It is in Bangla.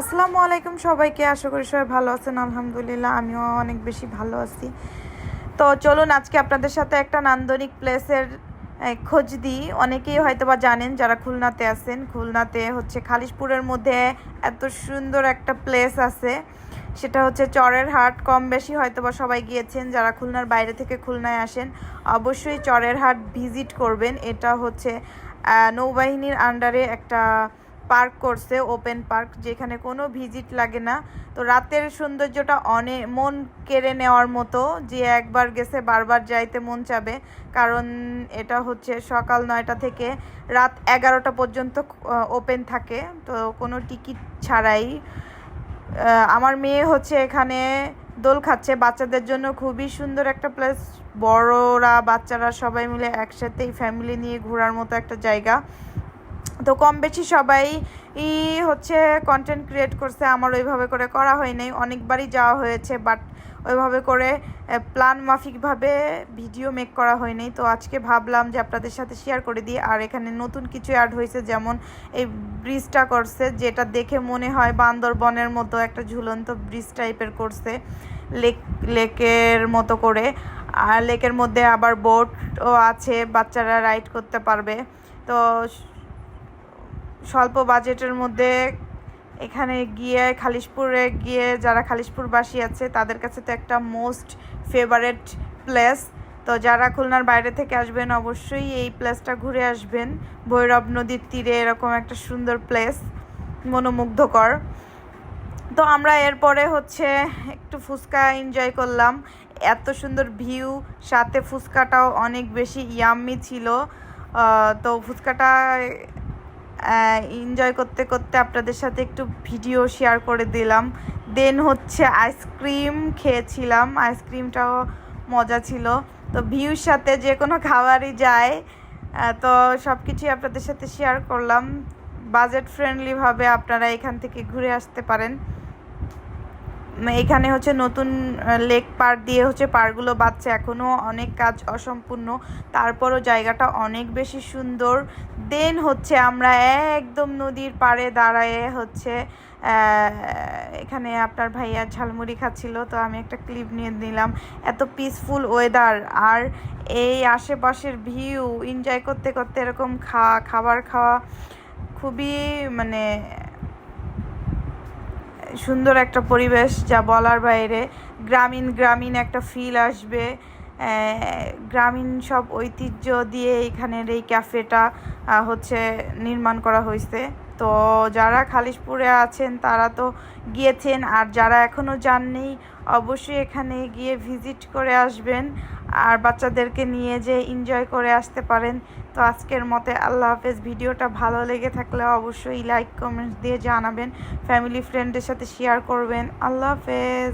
আসসালামু আলাইকুম সবাইকে, আশা করি সবাই ভালো আছেন, আলহামদুলিল্লাহ আমিও অনেক বেশি ভালো আছি। তো চলুন আজকে আপনাদের সাথে একটা নান্দনিক প্লেসের খোঁজ দিই। অনেকেই হয়তো বা জানেন যারা খুলনাতে আছেন, খুলনাতে হচ্ছে খালিশপুরের মধ্যে এত সুন্দর একটা প্লেস আছে। সেটা হচ্ছে চরের হাট, কম বেশি হয়তো বা সবাই গিয়েছেন, যারা খুলনার বাইরে থেকে খুলনায় আসেন, অবশ্যই চরের হাট ভিজিট করবেন। এটা হচ্ছে নৌবাহিনীর আন্ডারে একটা পার্ক করছে, ওপেন পার্ক, যেখানে কোনো ভিজিট লাগে না। তো রাতের সৌন্দর্যটা অনেক মন কেড়ে নেওয়ার মতো যে একবার গেছে, বারবার যাইতে মন চাবে। কারণ এটা হচ্ছে সকাল নয়টা থেকে রাত এগারোটা পর্যন্ত ওপেন থাকে। তো কোনো টিকিট ছাড়াই আমার মেয়ে হচ্ছে এখানে দোল খাচ্ছে। বাচ্চাদের জন্য খুবই সুন্দর একটা প্লেস। বড়রা, বাচ্চারা সবাই মিলে একসাথেই ফ্যামিলি নিয়ে ঘোরার মতো একটা জায়গা। তো কম বেশি সবাই ই হচ্ছে কন্টেন্ট ক্রিয়েট করছে। আমার ওইভাবে করে করা হয় নাই। অনেকবারই যাওয়া হয়েছে বাট ওইভাবে করে প্ল্যান মাফিকভাবে ভিডিও মেক করা হয়নি তো আজকে ভাবলাম যে আপনাদের সাথে শেয়ার করে দিই। আর এখানে নতুন কিছু অ্যাড হয়েছে, যেমন এই ব্রিজটা করছে, যেটা দেখে মনে হয় বান্দরবনের মতো একটা ঝুলন্ত ব্রিজ টাইপের করছে, লেক, লেকের মতো করে। আর লেকের মধ্যে আবার বোটও আছে, বাচ্চারা রাইড করতে পারবে। তো স্বল্প বাজেটের মধ্যে এখানে গিয়ে খালিশপুরে গিয়ে যারা খালিশপুরবাসী আছে, তাদের কাছে তো একটা মোস্ট ফেভারেট প্লেস তো যারা খুলনার বাইরে থেকে আসবেন, অবশ্যই এই প্লেসটা ঘুরে আসবেন। ভৈরব নদীর তীরে এরকম একটা সুন্দর প্লেস মনোমুগ্ধকর। তো আমরা এরপরে হচ্ছে একটু ফুচকা এনজয় করলাম। এত সুন্দর ভিউ সাথে ফুচকাটাও অনেক বেশি ইয়াম্মি ছিল। তো ফুচকাটা এনজয় করতে করতে আপনাদের সাথে একটু ভিডিও শেয়ার করে দিলাম। দেন হচ্ছে আইসক্রিম খেয়েছিলাম। আইসক্রিমটাও মজা ছিল। তো ভিউর সাথে যে কোনো খাবারই যায়। তো সব কিছুই আপনাদের সাথে শেয়ার করলাম। বাজেট ফ্রেন্ডলিভাবে আপনারা এখান থেকে ঘুরে আসতে পারেন। এখানে হচ্ছে নতুন লেক পার দিয়ে হচ্ছে পারগুলো বাচ্চা এখনও অনেক কাজ অসম্পূর্ণ। তারপরও জায়গাটা অনেক বেশি সুন্দর। দেন হচ্ছে আমরা একদম নদীর পাড়ে দাঁড়ায়ে হচ্ছে এখানে আপনার ভাইয়া ঝালমুড়ি খাচ্ছিল, তো আমি একটা ক্লিপ নিয়ে নিলাম। এত পিসফুল ওয়েদার আর এই আশেপাশের ভিউ এনজয় করতে করতে এরকম খা, খাবার খাওয়া খুবই মানে সুন্দর একটা পরিবেশ, যা বলার বাইরে। গ্রামীণ গ্রামীণ একটা ফিল আসবে। গ্রামীণ সব ঐতিহ্য দিয়ে এখানের এই ক্যাফেটা হচ্ছে নির্মাণ করা হয়েছে। তো যারা খালিশপুরে আছেন, তারা তো গিয়েছেন। আর যারা এখনও যাননি, অবশ্যই এখানে গিয়ে ভিজিট করে আসবেন। আর বাচ্চাদেরকে নিয়ে যে এনজয় করে আসতে পারেন, তো আজকের মতে আল্লাহ হাফেজ। ভিডিওটা ভালো লেগে থাকলে অবশ্যই লাইক, কমেন্টস দিয়ে জানাবেন। ফ্যামিলি ফ্রেন্ডের সাথে শেয়ার করবেন। আল্লাহ হাফেজ।